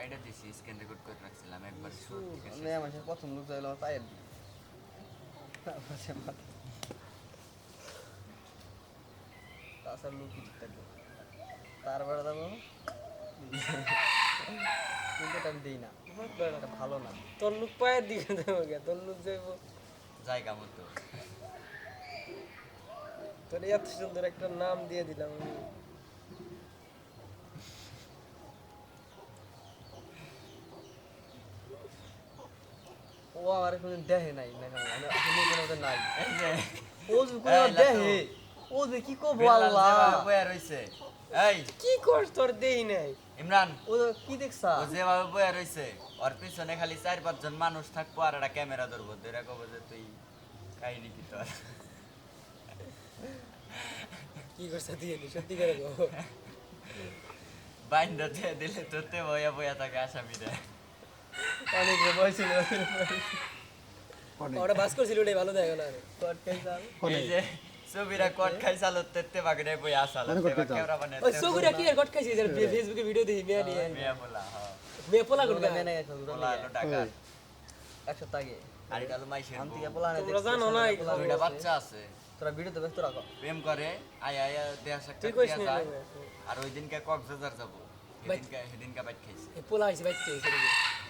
কাইটা দিছি scan record করে রাখছিলাম একবার শুরু থেকে শেষ মেয়ে মানুষের প্রথম লোক যাইলো তারপর তাছাড়া লোক কি ঠিক থাকবে তারপরে যাব কিন্তু আমি দিই না। ভালো না। তোর লোক পায়ের দিকে যাব গে তোর লোক যাইবো জায়গা মতো। তোর এত সুন্দর একটা নাম দিয়ে দিলাম আমি। ও আমার কোনো দেহে নাই আমি কোনো নাই। ও যে কোনো দেহে। ও যে কি বিড়াল আল্লাহ। যেভাবে রইছে। এই। কি কর তোর দেই নাই? ইমরান। ও কি দেখছা? ও যেভাবে বইয়া রইছে ওর পিছনে খালি চার পাঁচজন মানুষ থাকব আর একটা ক্যামেরা ধরবো। ধরে কব যে তুই কাহিনী কি তোর? কি করছে দিয়ে নি সত্যি করে গো বাইন্দা দিয়ে দিলে তোতে বইয়া বইয়া থাকে আসামিরা। অনেক বয়সিল ওটা বাস করছিল ওটাই ভালো দেখা না এই যে ছবিরা কট খাই তেতে বাগড়ে বইয়া আসাল ক্যামেরা ওই সগুরা কি আর গট খাইছি? ফেসবুকে ভিডিও দেখি মেয়া নিয়ে। মিয়া বলা হ্যাঁ মেয়ে পোলা কোন গেছে বলা হলো টাকা। এক সপ্তাহ আগে আর এটা মাইশের আমি পোলা আনে তোমরা জানো না দুইটা বাচ্চা আছে। তোরা ভিডিওতে ব্যস্ত রাখো প্রেম করে আয়া আয়া দেয়া সাক্ষাৎ তুই কইস দিয়া নি যায়। আর ওই দিনকে কক্সবাজার যাব। সেদিনকে সেদিনকে বাইট খাইছে। পোলা হইছে বাইতে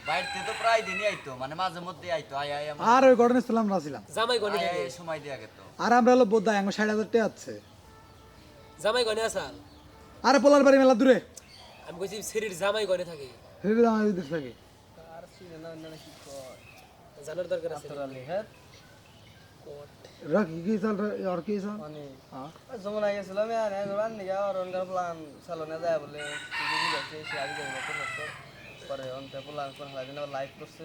বাইরতে তো প্রায় দিনই আইতো মানে মাঝে মধ্যে আইতো আয়া আয়া আর ওই ঘটনা ছিলাম না ছিলাম। জামাই গনে আয়া সময় দিয়া গেত। আর আমরা হলো বোধ হয় ষাট হাজার টাকা আছে। জামাই গনে আসাল? আরে পোলার বাড়ি মেলা দূরে। আমি কইছি শরীর জামাই গনে থাকে। সেগুলো আমার বিদেশ থাকে। আর সিনে না না কি কর? জানার দরকার আছে। তোরা কি চল আর কি চল? মানে হ্যাঁ। যমুনা গেছিলাম আর রান নিগা আর অনকার প্লান সালনে যায় বলে। তুই বুঝাচ্ছে সে আগে যাবে তো করতে পরে অন্তে করে লাগে না লাইভ করছে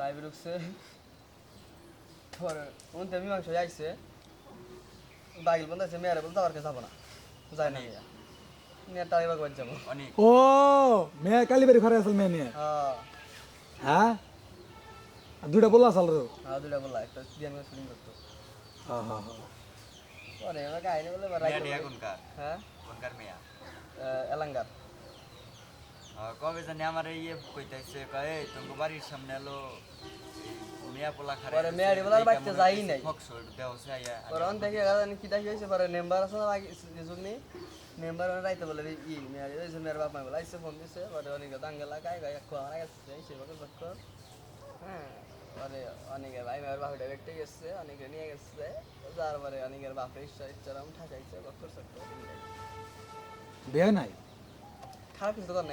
লাইভ ঢুকছে। পরে অন্তে মীমাংস আইছে বাগিল বন্ধ আছে মেয়ারে বলতে আমার কাছে যাব না? যায় না মেয়া মেয়ের। টাকা বাগবার যাব। ও মেয়ে কালীবাড়ি ঘরে আসল মেয়ে নিয়ে? হ্যাঁ। হ্যাঁ? আর দুটা পোলা আসল তো হ্যাঁ দুইটা বললা একটা বিয়ান শুটিং করতো। হ্যাঁ হ্যাঁ হ্যাঁ। পরে আমার কাহিনী বলে মেয়া কোনকার? হ্যাঁ? কোনকার মেয়া? এলাঙ্গার। কবে জানি আমার ইয়ে কইতাইছে কয় এই তোমার বাড়ির সামনে এলো মেয়া পোলা খারে পরে যাই নাই। থেকে কি দেখি হয়েছে পরে মেম্বার আছে না আগে রাইতে বলে ই মেয়ারি হয়েছে মেয়ের বাপ মা বলে ফোন দিছে পরে অনেকে দাঙ্গা লাগায় গায়ে খোয়া মারা গেছে সে বকর বকর হ্যাঁ পরে অনেকে ভাই মেয়ের বাপটা বেটে গেছে অনেকে নিয়ে গেছে তারপরে অনেকের বাপে ইচ্ছা ইচ্ছা রাম ঠাকাইছে বকর সকর বিয়ে নাই খারাপ কিছু তো কর নাই।